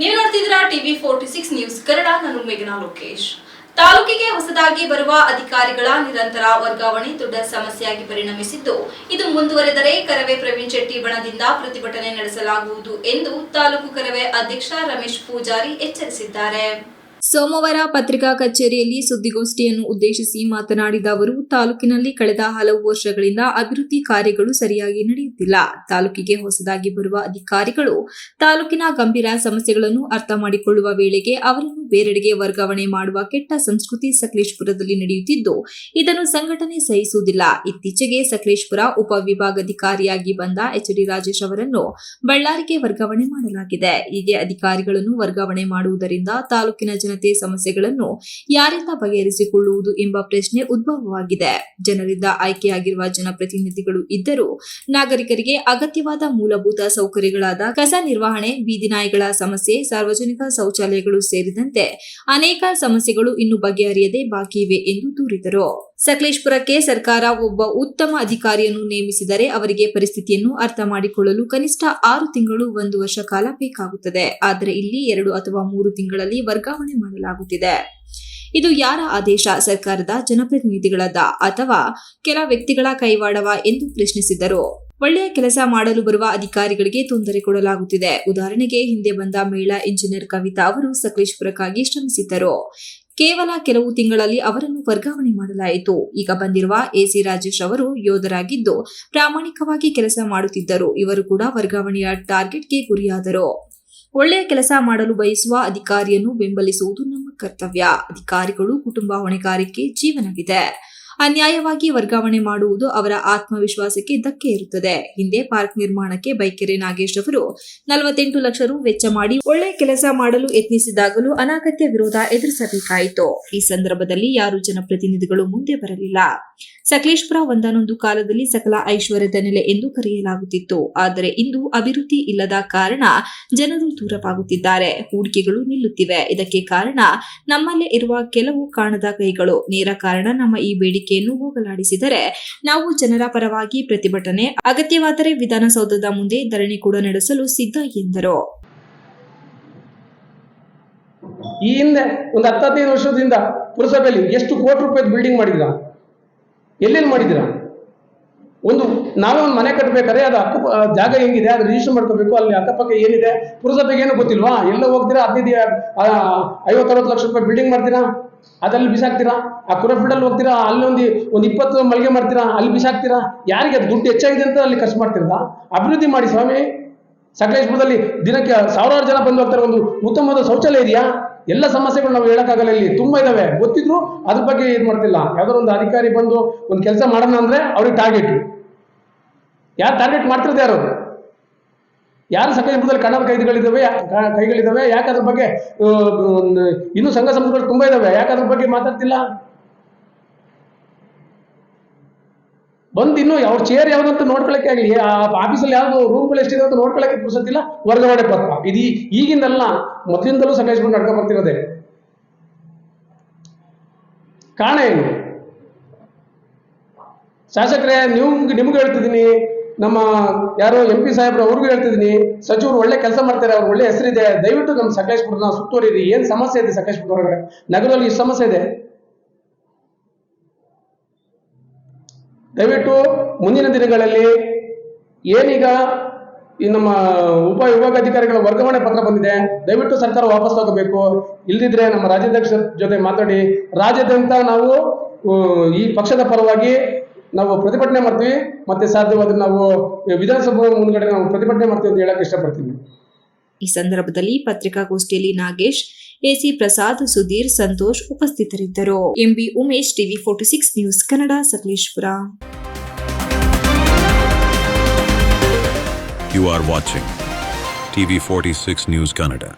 ನೀವು ನೋಡ್ತಿದ್ದೀರಾ TV forty six news, Kannada, ನಾನು ಮೇಘನಾ ಲೋಕೇಶ್. ತಾಲೂಕಿಗೆ ಹೊಸದಾಗಿ ಬರುವ ಅಧಿಕಾರಿಗಳ ನಿರಂತರ ವರ್ಗಾವಣೆ ದೊಡ್ಡ ಸಮಸ್ಯೆಯಾಗಿ ಪರಿಣಮಿಸಿದ್ದು, ಇದು ಮುಂದುವರೆದರೆ ಕರವೇ ಪ್ರವೀಣ್ ಶೆಟ್ಟಿ ಬಣದಿಂದ ಪ್ರತಿಭಟನೆ ನಡೆಸಲಾಗುವುದು ಎಂದು ತಾಲೂಕು ಕರವೇ ಅಧ್ಯಕ್ಷ ರಮೇಶ್ ಪೂಜಾರಿ ಎಚ್ಚರಿಸಿದ್ದಾರೆ. ಸೋಮವಾರ ಪತ್ರಿಕಾ ಕಚೇರಿಯಲ್ಲಿ ಸುದ್ದಿಗೋಷ್ಠಿಯನ್ನು ಉದ್ದೇಶಿಸಿ ಮಾತನಾಡಿದ ಅವರು, ತಾಲೂಕಿನಲ್ಲಿ ಕಳೆದ ಹಲವು ವರ್ಷಗಳಿಂದ ಅಭಿವೃದ್ಧಿ ಕಾರ್ಯಗಳು ಸರಿಯಾಗಿ ನಡೆಯುತ್ತಿಲ್ಲ. ತಾಲೂಕಿಗೆ ಹೊಸದಾಗಿ ಬರುವ ಅಧಿಕಾರಿಗಳು ತಾಲೂಕಿನ ಗಂಭೀರ ಸಮಸ್ಯೆಗಳನ್ನು ಅರ್ಥ ಮಾಡಿಕೊಳ್ಳುವ ವೇಳೆಗೆ ಅವರನ್ನು ಬೇರೆಡೆಗೆ ವರ್ಗಾವಣೆ ಮಾಡುವ ಕೆಟ್ಟ ಸಂಸ್ಕೃತಿ ಸಕಲೇಶ್ಪುರದಲ್ಲಿ ನಡೆಯುತ್ತಿದ್ದು, ಇದನ್ನು ಸಂಘಟನೆ ಸಹಿಸುವುದಿಲ್ಲ. ಇತ್ತೀಚೆಗೆ ಸಕಲೇಶ್ಪುರ ಉಪವಿಭಾಗಾಧಿಕಾರಿಯಾಗಿ ಬಂದ ಎಚ್ ಡಿ ರಾಜೇಶ್ ಅವರನ್ನು ಬಳ್ಳಾರಿಗೆ ವರ್ಗಾವಣೆ ಮಾಡಲಾಗಿದೆ. ಹೀಗೆ ಅಧಿಕಾರಿಗಳನ್ನು ವರ್ಗಾವಣೆ ಮಾಡುವುದರಿಂದ ತಾಲೂಕಿನ ಜನತೆ ಸಮಸ್ಯೆಗಳನ್ನು ಯಾರಿಂದ ಬಗೆಹರಿಸಿಕೊಳ್ಳುವುದು ಎಂಬ ಪ್ರಶ್ನೆ ಉದ್ಭವವಾಗಿದೆ. ಜನರಿಂದ ಆಯ್ಕೆಯಾಗಿರುವ ಜನಪ್ರತಿನಿಧಿಗಳು ಇದ್ದರೂ ನಾಗರಿಕರಿಗೆ ಅಗತ್ಯವಾದ ಮೂಲಭೂತ ಸೌಕರ್ಯಗಳಾದ ಕಸ ನಿರ್ವಹಣೆ, ಬೀದಿ ನಾಯಿಗಳ ಸಮಸ್ಯೆ, ಸಾರ್ವಜನಿಕ ಶೌಚಾಲಯಗಳು ಸೇರಿದಂತೆ ಅನೇಕ ಸಮಸ್ಯೆಗಳು ಇನ್ನು ಬಗೆಹರಿಯದೆ ಬಾಕಿ ಇವೆ ಎಂದು ದೂರಿದರು. ಸಕಲೇಶ್ಪುರಕ್ಕೆ ಸರ್ಕಾರ ಒಬ್ಬ ಉತ್ತಮ ಅಧಿಕಾರಿಯನ್ನು ನೇಮಿಸಿದರೆ ಅವರಿಗೆ ಪರಿಸ್ಥಿತಿಯನ್ನು ಅರ್ಥ ಮಾಡಿಕೊಳ್ಳಲು ಕನಿಷ್ಠ ಆರು ತಿಂಗಳು ಒಂದು ವರ್ಷ ಕಾಲ ಬೇಕಾಗುತ್ತದೆ. ಆದರೆ ಇಲ್ಲಿ ಎರಡು ಅಥವಾ ಮೂರು ತಿಂಗಳಲ್ಲಿ ವರ್ಗಾವಣೆ ಮಾಡಲಾಗುತ್ತಿದೆ. ಇದು ಯಾರ ಆದೇಶ? ಸರ್ಕಾರದ ಜನಪ್ರತಿನಿಧಿಗಳದ ಅಥವಾ ಕೆಲ ವ್ಯಕ್ತಿಗಳ ಕೈವಾಡವ ಎಂದು ಪ್ರಶ್ನಿಸಿದರು. ಒಳ್ಳೆಯ ಕೆಲಸ ಮಾಡಲು ಬರುವ ಅಧಿಕಾರಿಗಳಿಗೆ ತೊಂದರೆ ಕೊಡಲಾಗುತ್ತಿದೆ. ಉದಾಹರಣೆಗೆ, ಹಿಂದೆ ಬಂದ ಮಹಿಳಾ ಇಂಜಿನಿಯರ್ ಕವಿತಾ ಅವರು ಸಕಲೇಶ್ಪುರಕ್ಕಾಗಿ ಶ್ರಮಿಸಿದ್ದರು. ಕೇವಲ ಕೆಲವು ತಿಂಗಳಲ್ಲಿ ಅವರನ್ನು ವರ್ಗಾವಣೆ ಮಾಡಲಾಯಿತು. ಈಗ ಬಂದಿರುವ ಎಸಿ ರಾಜೇಶ್ ಅವರು ಯೋಧರಾಗಿದ್ದು, ಪ್ರಾಮಾಣಿಕವಾಗಿ ಕೆಲಸ ಮಾಡುತ್ತಿದ್ದರು. ಇವರು ಕೂಡ ವರ್ಗಾವಣೆಯ ಟಾರ್ಗೆಟ್ಗೆ ಗುರಿಯಾದರು. ಒಳ್ಳೆಯ ಕೆಲಸ ಮಾಡಲು ಬಯಸುವ ಅಧಿಕಾರಿಯನ್ನು ಬೆಂಬಲಿಸುವುದು ನಮ್ಮ ಕರ್ತವ್ಯ. ಅಧಿಕಾರಿಗಳು ಕುಟುಂಬ ಹೊಣೆಗಾರಿಕೆ ಜೀವನವಿದೆ. ಅನ್ಯಾಯವಾಗಿ ವರ್ಗಾವಣೆ ಮಾಡುವುದು ಅವರ ಆತ್ಮವಿಶ್ವಾಸಕ್ಕೆ ಧಕ್ಕೆ ಇರುತ್ತದೆ ಹಿಂದೆ ಪಾರ್ಕ್ ನಿರ್ಮಾಣಕ್ಕೆ ಬೈಕೆರೆ ನಾಗೇಶ್ ಅವರು ನಲವತ್ತೆಂಟು ಲಕ್ಷ ರು ವೆಚ್ಚ ಮಾಡಿ ಒಳ್ಳೆ ಕೆಲಸ ಮಾಡಲು ಯತ್ನಿಸಿದಾಗಲೂ ಅನಾಗತ್ಯ ವಿರೋಧ ಎದುರಿಸಬೇಕಾಯಿತು. ಈ ಸಂದರ್ಭದಲ್ಲಿ ಯಾರು ಜನಪ್ರತಿನಿಧಿಗಳು ಮುಂದೆ ಬರಲಿಲ್ಲ. ಸಕಲೇಶ್ಪುರ ಒಂದಾನೊಂದು ಕಾಲದಲ್ಲಿ ಸಕಲ ಐಶ್ವರ್ಯದ ನೆಲೆ ಎಂದು ಕರೆಯಲಾಗುತ್ತಿತ್ತು. ಆದರೆ ಇಂದು ಅಭಿವೃದ್ಧಿ ಇಲ್ಲದ ಕಾರಣ ಜನರು ದೂರವಾಗುತ್ತಿದ್ದಾರೆ. ಹೂಡಿಕೆಗಳು ನಿಲ್ಲುತ್ತಿವೆ. ಇದಕ್ಕೆ ಕಾರಣ ನಮ್ಮಲ್ಲೇ ಇರುವ ಕೆಲವು ಕಾಣದ ಕೈಗಳು. ನೇರ ಕಾರಣ ನಮ್ಮ ಈ ಬೇಡಿಕೆಯನ್ನು ಹೋಗಲಾಡಿಸಿದರೆ ನಾವು ಜನರ ಪರವಾಗಿ ಪ್ರತಿಭಟನೆ, ಅಗತ್ಯವಾದರೆ ವಿಧಾನಸೌಧದ ಮುಂದೆ ಧರಣಿ ಕೂಡ ನಡೆಸಲು ಸಿದ್ಧ ಎಂದರು. ಈ ಹಿಂದೆ ಒಂದು ಹತ್ತೈದು ವರ್ಷದಿಂದ ಪುರಸಭೆಯಲ್ಲಿ ಎಷ್ಟು ಕೋಟಿ ರೂಪಾಯಿ ಬಿಲ್ಡಿಂಗ್ ಮಾಡಿದ್ರ ಎಲ್ಲೆಲ್ಲಿ ಮಾಡಿದಿರ ಒಂದು, ನಾವೇ ಒಂದು ಮನೆ ಕಟ್ಟಬೇಕಾದ್ರೆ ಅದು ಅಕ್ಕ ಜಾಗ ಹೆಂಗಿದೆ, ಅದು ರಿಜಿಸ್ಟರ್ ಮಾಡ್ಕೋಬೇಕು, ಅಲ್ಲಿ ಅಕ್ಕಪಕ್ಕ ಏನಿದೆ? ಪುರಸಭೆಗೆ ಏನು ಗೊತ್ತಿಲ್ವಾ? ಎಲ್ಲ ಹೋಗ್ತೀರಾ? ಹದಿನೈದು ಐವತ್ತರವತ್ತು ಲಕ್ಷ ರೂಪಾಯಿ ಬಿಲ್ಡಿಂಗ್ ಮಾಡ್ತೀರಾ? ಅದಲ್ಲಿ ಬಿಸಾಕ್ತೀರಾ? ಆ ಕುರಫೀಲ್ಡಲ್ಲಿ ಹೋಗ್ತೀರಾ? ಅಲ್ಲಿ ಒಂದು ಒಂದು ಇಪ್ಪತ್ತು ಮಳಿಗೆ ಮಾಡ್ತೀರಾ? ಅಲ್ಲಿ ಬಿಸಾಕ್ತೀರಾ? ಯಾರಿಗೆ? ಅದು ದುಡ್ಡು ಹೆಚ್ಚಾಗಿದೆ ಅಂತ ಅಲ್ಲಿ ಖರ್ಚು ಮಾಡ್ತೀರಾ ಅಭಿವೃದ್ಧಿ ಮಾಡಿ ಸ್ವಾಮಿ. ಸಕಲೇಶ್ಪುರದಲ್ಲಿ ದಿನಕ್ಕೆ ಸಾವಿರಾರು ಜನ ಬಂದು ಹೋಗ್ತಾರೆ. ಒಂದು ಉತ್ತಮವಾದ ಶೌಚಾಲಯ ಇದೆಯಾ? ಎಲ್ಲ ಸಮಸ್ಯೆಗಳು ನಾವು ಹೇಳೋಕ್ಕಾಗಲ್ಲ ಇಲ್ಲಿ. ತುಂಬಾ ಇದಾವೆ. ಗೊತ್ತಿದ್ರು ಅದ್ರ ಬಗ್ಗೆ ಇದು ಮಾಡ್ತಿಲ್ಲ. ಯಾವ್ದಾದ್ರು ಒಂದು ಅಧಿಕಾರಿ ಬಂದು ಒಂದು ಕೆಲಸ ಮಾಡೋಣ ಅಂದ್ರೆ ಅವ್ರಿಗೆ ಟಾರ್ಗೆಟ್ ಯಾರು ಟಾರ್ಗೆಟ್ ಮಾಡ್ತಿರೋದು ಯಾರು? ಯಾರು ಸಕಲೇಶ್ಪುರದಲ್ಲಿ ಕನ್ನಡ ಕೈಗಳಿದ್ದಾವೆ ಕೈಗಳಿದ್ದಾವೆ? ಯಾಕೆ ಅದ್ರ ಬಗ್ಗೆ ಇನ್ನೂ ಸಂಘ ಸಂಸ್ಥೆಗಳು ತುಂಬಾ ಇದಾವೆ, ಯಾಕೆ ಅದ್ರ ಬಗ್ಗೆ ಮಾತಾಡ್ತಿಲ್ಲ? ಬಂದು ಇನ್ನು ಅವ್ರ ಚೇರ್ ಯಾವ್ದಂತ ನೋಡ್ಕೊಳಕ್ಕೆ ಆಗಲಿ, ಆ ಆಫೀಸಲ್ಲಿ ಯಾವ್ದು ರೂಮ್ಗಳು ಎಷ್ಟಿದೆ ಅಂತ ನೋಡ್ಕೊಳಕ್ಕೆ ಪುರ್ಸತ್ತಿಲ್ಲ, ವರ್ಗಾವಣೆ ಪತ್ರ. ಇದು ಈಗಿಂದಲ್ಲ, ಮೊದಲಿಂದಲೂ ಸಕಲೇಶ್ಪುರ ನಡ್ಕೊಂಡ್ ಬರ್ತಿರೋದೆ. ಕಾರಣ ಏನು? ಶಾಸಕರೇ, ನೀವು ನಿಮ್ಗೆ ಹೇಳ್ತಿದ್ದೀನಿ ನಮ್ಮ ಯಾರೋ ಎಂ ಪಿ ಸಾಹೇಬ್ರು ಅವ್ರಿಗೂ ಹೇಳ್ತಿದ್ದೀನಿ, ಸಚಿವರು ಒಳ್ಳೆ ಕೆಲಸ ಮಾಡ್ತಾರೆ, ಅವ್ರು ಒಳ್ಳೆ ಹೆಸರಿದೆ, ದಯವಿಟ್ಟು ನಮ್ಮ ಸಕಲೇಶ್ಪುರನ ಸುತ್ತೋರಿರಿ, ಏನು ಸಮಸ್ಯೆ ಇದೆ ಸಕಲೇಶ್ಪುರ ಹೊರಗಡೆ ನಗರದಲ್ಲಿ ಇಷ್ಟು ಸಮಸ್ಯೆ ಇದೆ? ದಯವಿಟ್ಟು ಮುಂದಿನ ದಿನಗಳಲ್ಲಿ ಏನೀಗ ಈ ನಮ್ಮ ಉಪ ವಿಭಾಗಾಧಿಕಾರಿಗಳ ವರ್ಗಾವಣೆ ಪತ್ರ ಬಂದಿದೆ, ದಯವಿಟ್ಟು ಸರ್ಕಾರ ವಾಪಸ್ ತಗೋಬೇಕು. ಇಲ್ದಿದ್ರೆ ನಮ್ಮ ರಾಜ್ಯಾಧ್ಯಕ್ಷರ ಜೊತೆ ಮಾತಾಡಿ, ರಾಜ್ಯಾದ್ಯಂತ ನಾವು ಈ ಪಕ್ಷದ ಪರವಾಗಿ ನಾವು ಪ್ರತಿಭಟನೆ ಮಾಡ್ತೀವಿ ಮತ್ತೆ ಸಾಧ್ಯವಾದ್ರೆ ನಾವು ವಿಧಾನಸಭೆ ಮುಂದ್ಗಡೆ ನಾವು ಪ್ರತಿಭಟನೆ ಮಾಡ್ತೀವಿ ಅಂತ ಹೇಳಕ್ ಇಷ್ಟಪಡ್ತೀನಿ. ಈ ಸಂದರ್ಭದಲ್ಲಿ ಪತ್ರಿಕಾಗೋಷ್ಠಿಯಲ್ಲಿ ನಾಗೇಶ್ ಎಸಿ ಪ್ರಸಾದ್ ಸುಧೀರ್ ಸಂತೋಷ್ ಉಪಸ್ಥಿತರಿದ್ದರು. MB Umesh TV forty six news Kannada Sakleshpur. You are watching TV 46 News Canada.